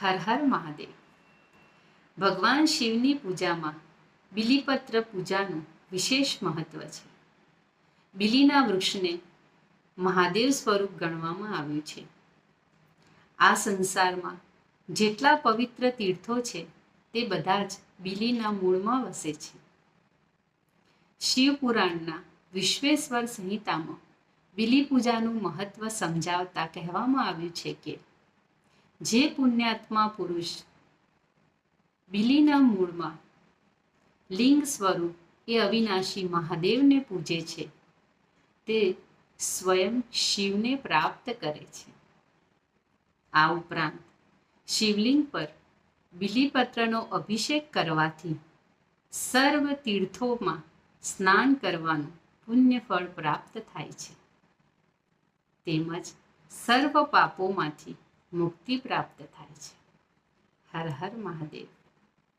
હર હર મહાદેવ. ભગવાન શિવની પૂજામાં બિલીપત્ર પૂજાનું વિશેષ મહત્વ છે. બિલીના વૃક્ષને મહાદેવ સ્વરૂપ ગણવામાં આવ્યું છે. આ સંસારમાં જેટલા પવિત્ર તીર્થો છે, તે બધા જ બિલીના મૂળમાં વસે છે. શિવપુરાણના વિશ્વેશ્વર સંહિતામાં બિલી પૂજાનું મહત્વ સમજાવતા કહેવામાં આવ્યું છે કે જે પુણ્યાત્મા પુરુષ બિલીના મૂળમાં લિંગ સ્વરૂપ એ અવિનાશી મહાદેવને પૂજે છે, તે સ્વયં શિવને પ્રાપ્ત કરે છે. આ ઉપરાંત શિવલિંગ પર બિલીપત્રનો અભિષેક કરવાથી સર્વ તીર્થોમાં સ્નાન કરવાનું પુણ્યફળ પ્રાપ્ત થાય છે. તેમજ સર્વ પાપોમાંથી મુક્તિ પ્રાપ્ત થાય છે. હર હર મહાદેવ.